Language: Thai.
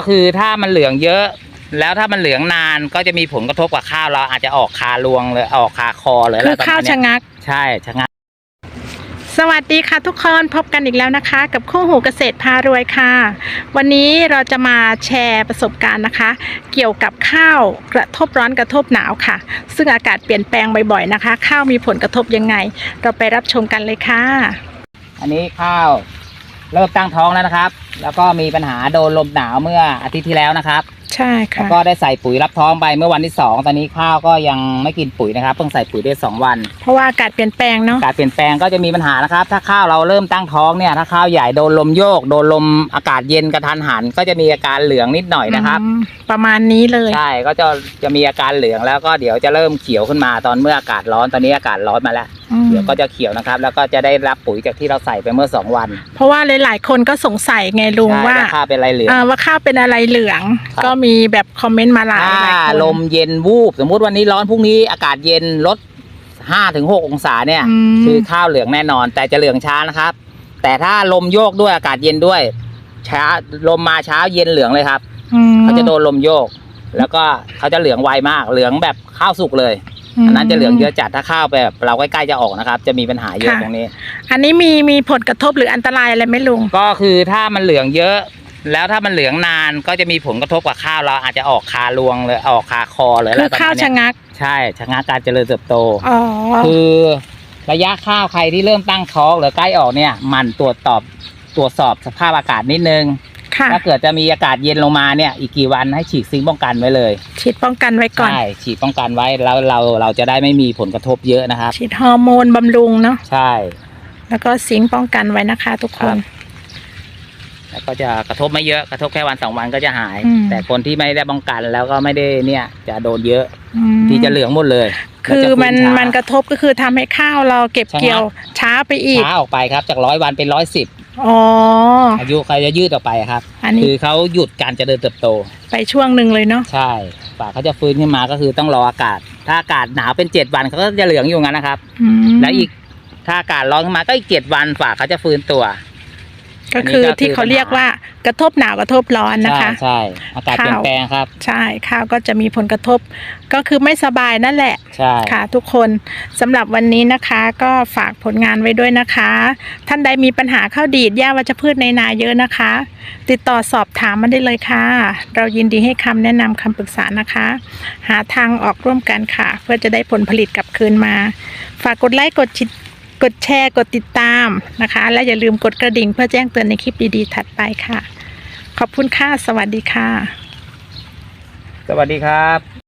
ก็คือถ้ามันเหลืองเยอะ แล้วถ้ามันเหลืองนานก็จะมีผลกระทบกับข้าวเราอาจจะออกคารวงเลยออกคาคอเลยคืออะไรประข้าวมาณชะเนี้ยงัก ใช่ชะงัก สวัสดีค่ะทุกคนพบกันอีกแล้วนะคะ กับคู่หูเกษตรพารวยค่ะ วันนี้เราจะมาแชร์ประสบการณ์นะคะ เกี่ยวกับข้าวกระทบร้อนกระทบหนาวค่ะ ซึ่งอากาศเปลี่ยนแปลงบ่อยๆนะคะ ข้าวมีผลกระทบยังไง เราไปรับชมกันเลยค่ะ อันนี้ข้าว เริ่มตั้งท้องแล้วนะครับ แล้วก็มีปัญหาโดนลมหนาวเมื่ออาทิตย์ที่แล้วนะครับใช่แล้วค่ะก็ได้ใส่ปุ๋ยรับท้องไปเมื่อวันที่สองตอนนี้ข้าวก็ยังไม่กินปุ๋ยนะครับ เพิ่งใส่ปุ๋ยได้สองวัน เพราะว่าอากาศเปลี่ยนแปลงเนาะการเปลี่ยนแปลงก็จะมีปัญหานะครับ ถ้าข้าวเราเริ่มตั้งท้องเนี่ยถ้าข้าวใหญ่โดนลมโยก โดนลมอากาศเย็นกระทันหัน ก็จะมีอาการเหลืองนิดหน่อยนะครับ อืมประมาณนี้เลยใช่ก็จะจะมีอาการเหลืองแล้วก็เดี๋ยวจะเริ่มเขียวขึ้นมาตอนเมื่ออากาศร้อนตอนนี้อากาศร้อนมาแล้วอืม เดี๋ยวก็จะเขียวนะครับ แล้วก็จะได้รับปุ๋ยจากที่เราใส่ไปเมื่อสองวัน เพราะว่าหลาย ๆ คนก็สงสัยไงลุงใช่ว่าข้าวเป็นอะไรเหลืองอ่าว่าข้าวเป็นอะไรเหลืองครับก็มีแบบคอมเมนต์มาหลายถ้าหลายคนลมเย็นวูบสมมุติวันนี้ร้อนพรุ่งนี้อากาศเย็นลดห้าถึงหกองศาเนี่ยอืมคือข้าวเหลืองแน่นอน แต่จะเหลืองช้านะครับ แต่ถ้าลมโยกด้วยอากาศเย็นด้วยช้าลมมาเช้าเย็นเหลืองเลยครับอืมเขาจะโดนลมโยก แล้วก็เขาจะเหลืองไวมากเหลืองแบบข้าวสุกเลยม อันนั้นจะเหลืองเยอะจัดถ้าข้าวแบบเราใกล้ๆจะออกนะครับ จะมีปัญหาเยอะค่ะ ตรงนี้ อันนี้มีมีผลกระทบหรืออันตรายอะไรไหมลุง ก็คือถ้ามันเหลืองเยอะ แล้วถ้ามันเหลืองนานก็จะมีผลกระทบกับข้าวเราอาจจะออกคารวงเลยออกคาคอเลยะคืไรอประข้าวมาณชะเนี้ยงัก ใช่ชะงักการเจริญเติบโต อ๋อ คือระยะข้าวใครที่เริ่มตั้งท้องหรือใกล้ออกเนี่ยหมันตรวจตอบตรวจสอบสภาพอากาศนิดนึง ค่ะ ถ้าเกิดจะมีอากาศเย็นลงมาเนี่ยอีกกี่วันให้ฉีดซิงค์ป้องกันไว้เลย ฉีดป้องกันไว้ก่อน ใช่ ฉีดป้องกันไว้แล้วเราเราจะได้ไม่มีผลกระทบเยอะนะครับ ฉีดฮอร์โมนบำรุงเนาะ ใช่ แล้วก็ซิงค์ป้องกันไว้นะคะ ทุกคน แล้วก็จะกระทบไม่เยอะกระทบแค่วันสองวันก็จะหาย อืม แต่คนที่ไม่ได้ป้องกันแล้วก็ไม่ได้เนี่ยจะโดนเยอะอืมที่จะเหลืองหมดเลยคือแล้วจะมันฟื้ช้า มันกระทบก็คือทำให้ข้าวเราเก็บชะงักเกี่ยวช้าไปอีก ช้าออกไปครับจากร้อยวันเป็นร้อยสิบ อ๋อ อายุเขาจะยืดออกไปครับ อันนี้ คือเขาหยุดการเจริญเติบโต ไปช่วงหนึ่งเลยเนาะใช่ฝ่าเขาจะฟื้นขึ้นมาก็คือต้องรออากาศ ถ้าอากาศหนาวเป็นเจ็ดวันเขาก็จะเหลืองอยู่งั้นนะครับ อืมแล้วอีกถ้าอากาศร้อนขึ้นมาก็อีกเจ็ดวันฝ่าเขาจะฟื้นตัว ก็คืออันนี้ก็คือที่เขาเรียกว่ากระทบหนาวกระทบร้อนนะใช่คะ ใช่อากาศเปลี่ยนแปลงครับ ใช่ข้าวก็จะมีผลกระทบก็คือไม่สบายนั่นแหละใช่ค่ะ ทุกคนสำหรับวันนี้นะคะ ก็ฝากผลงานไว้ด้วยนะคะ ท่านใดมีปัญหาข้าวดีดหญ้าวัชพืชในนาเยอะนะคะ ติดต่อสอบถามมาได้เลยค่ะ เรายินดีให้คำแนะนำคำปรึกษานะคะ หาทางออกร่วมกันค่ะ เพื่อจะได้ผลผลิตกลับคืนมา ฝากกดไลค์กดชิด กดแชร์กดติดตามนะคะ และอย่าลืมกดกระดิ่งเพื่อแจ้งเตือนในคลิปดีๆถัดไปค่ะ ขอบคุณค่ะ สวัสดีค่ะ สวัสดีครับ